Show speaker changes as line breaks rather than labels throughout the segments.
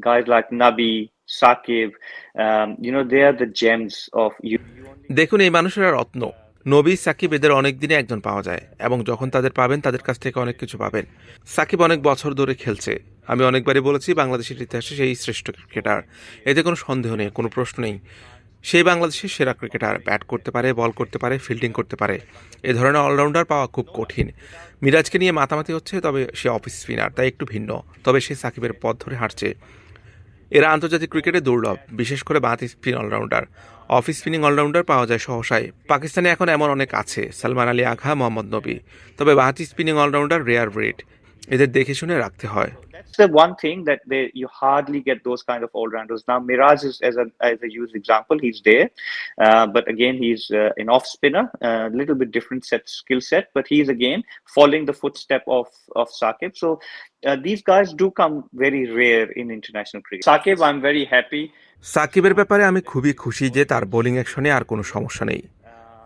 guys like Nabi, Saqib, um, you know, they are the gems of you.
দেখুন এই মানুষেরা রত্ন। নবী সাকিব এদের অনেক দিনে একজন পাওয়া যায় এবং যখন তাদের পাবেন তাদের কাছ থেকে অনেক কিছু পাবেন। সাকিব অনেক বছর ধরে খেলছে। আমি অনেকবারই বলেছি বাংলাদেশের ইতিহাসে সেই শ্রেষ্ঠ ক্রিকেটার। এতে কোনো সন্দেহ নেই কোনো প্রশ্ন নেই। সেই বাংলাদেশের সেরা ক্রিকেটার ব্যাট করতে পারে বল করতে পারে ফিল্ডিং করতে পারে। এ ধরনের অলরাউন্ডার পাওয়া খুব কঠিন। মিরাজকে নিয়ে মাতামাতি হচ্ছে তবে সে অফিস স্পিনার তাই একটু ভিন্ন। তবে সে সাকিবের পথ ধরে হাঁটছে। এরা আন্তর্জাতিক ক্রিকেটে দুর্লভ, বিশেষ করে বাঁহাতি spin allrounder off spinning allrounder পাওয়া যায় সহসায় পাকিস্তানে এখন এমন অনেক আছে, সালমান আলী আঘা, মোহাম্মদ নবী। তবে বাঁহাতি স্পিনিং অলরাউন্ডার রেয়ার ব্রিড, এদের দেখে শুনে রাখতে হয়।
The one thing that they, you hardly get those kind of all rounders. Now, Miraj is, as a, as a used example, he's there. Uh, but again, he's uh, an off spinner, a little bit different set skill set, but he's again following the footstep of, of Saqib. So uh, these guys do come very rare in international cricket. Saqib, I'm very happy.
সাকিবের ব্যাপারে আমি খুবই খুশি যে তার bowling অ্যাকশনে আর কোনো সমস্যা নেই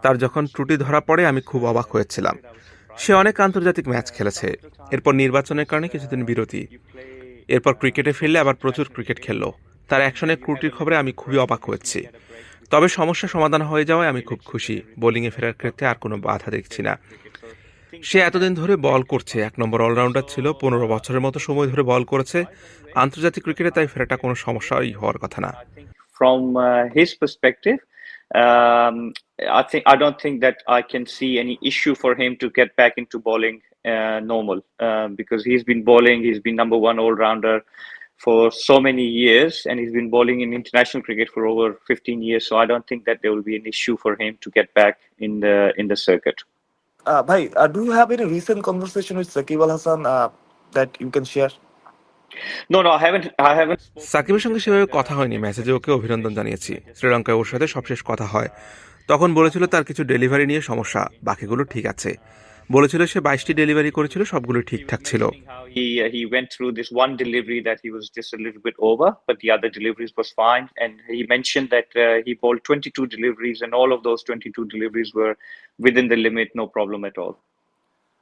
তার যখন ত্রুটি ধরা পড়ে আমি খুব অবাক হয়েছিলাম সে অনেক আন্তর্জাতিক ম্যাচ খেলেছে। এরপর নির্বাচনের কারণে কিছুদিন বিরতি। এরপর ক্রিকেটে ফিরলে আবার প্রচুর ক্রিকেট খেললো। তার অ্যাকশনের ক্রুটির খবরে আমি খুবই অবাক হয়েছি। তবে সমস্যা সমাধান হয়ে যাওয়ায় আমি খুব খুশি। বোলিংয়ে ফেরার ক্ষেত্রে আর কোনো বাধা দেখছি না। সে এতদিন ধরে বল করছে। এক নম্বর অলরাউন্ডার ছিল পনেরো বছরের মতো সময় ধরে বল করেছে। আন্তর্জাতিক ক্রিকেটে তাই ফেরাটা কোনো সমস্যাই হওয়ার কথা না।
From his perspective, um, I think I don't think that I can see any issue for him to get back into bowling uh, normal uh, because he's been bowling. He's been number one all rounder for so many years, and he's been bowling in international cricket for over 15 years. So I don't think that there will be an issue for him to get back in the in the circuit.
Uh, bhai, uh, do you have any recent conversation with Sakib Al Hassan uh, that you can share?
সাকিবের সঙ্গে সেভাবে কথা হয়নি মেসেজে ওকে অভিনন্দন জানিয়েছি। শ্রীলঙ্কায় ওর সাথে সবশেষ কথা হয়। তখন বলেছিল তার কিছু ডেলিভারি নিয়ে সমস্যা বাকিগুলো ঠিক আছে। বলেছিল সে বাইশটি ডেলিভারি করেছিল সবগুলো ঠিকঠাক ছিল।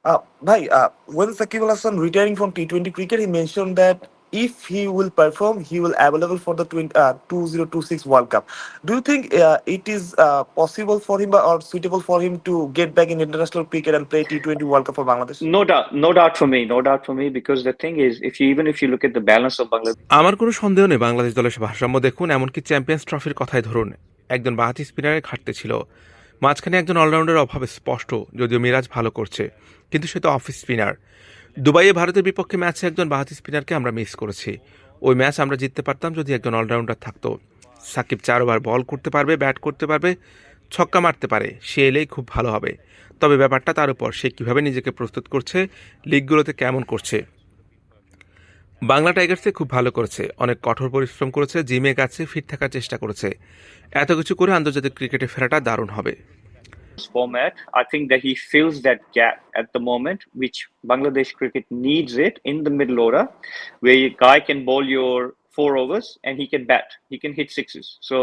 Uh,
bhai, uh, when Sakib Al Hassan retiring from T20 cricket, he mentioned that if he will perform, he will available for the 20, uh, 2026 World Cup. Do you think uh, it is uh, possible for him or suitable for him to get back in international cricket and play T20 World Cup for Bangladesh?
No doubt, no doubt for me, no doubt for me, because the thing is, if you even if you look at the balance of Bangladesh.
আমার কোনো সন্দেহ নেই বাংলাদেশ দলের ভারসাম্য দেখুন এমনকি champions ট্রফির কথাই ধরুন একজন বাহাতি স্পিনারের ঘাটতি ছিল মাঝখানে একজন অলরাউন্ডারের অভাবে স্পষ্ট, যদিও মিরাজ ভালো করছে, কিন্তু সে তো অফ স্পিনার। দুবাইয়ে ভারতের বিপক্ষে ম্যাচে একজন বাহাতি স্পিনারকে আমরা মিস করেছি। ওই ম্যাচ আমরা জিততে পারতাম যদি একজন অলরাউন্ডার থাকতো। সাকিব চার ওভার বল করতে পারবে, ব্যাট করতে পারবে, ছক্কা মারতে পারে, সে এলেই খুব ভালো হবে। তবে ব্যাপারটা তার উপর, সে কীভাবে নিজেকে প্রস্তুত করছে, লিগগুলোতে কেমন করছে বাংলা টাইগার্সে খুব ভালো করেছে অনেক কঠোর পরিশ্রম করেছে জিমে গেছে ফিট থাকার চেষ্টা করেছে এত কিছু করে আন্তর্জাতিক ক্রিকেটে ফেরাটা দারুণ হবে
format, I think that he fills that gap at the moment, which Bangladesh cricket needs it in the middle order, where a guy can bowl your four overs and he can bat, he can hit sixes. So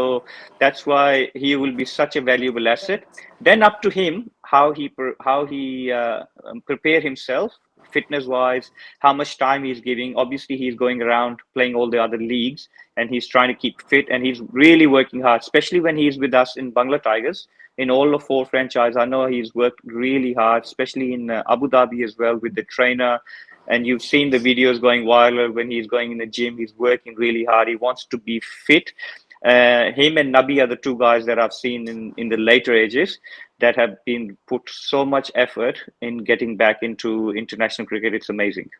that's why he will be such a valuable asset. Then up to him how he how he uh, um, prepare himself fitness wise how much time he's giving. Obviously he's going around playing all the other leagues and he's trying to keep fit and he's really working hard especially when he's with us in bangla tigers. In all the four franchise i know he's worked really hard especially in uh, abu dhabi as well with the trainer. And you've seen the videos going viral when he's going in the gym. He's working really hard. He wants to be fit uh, him and Nabi are the two guys that I've seen in, in the later ages that have been put so much effort in getting back into international cricket. It's amazing.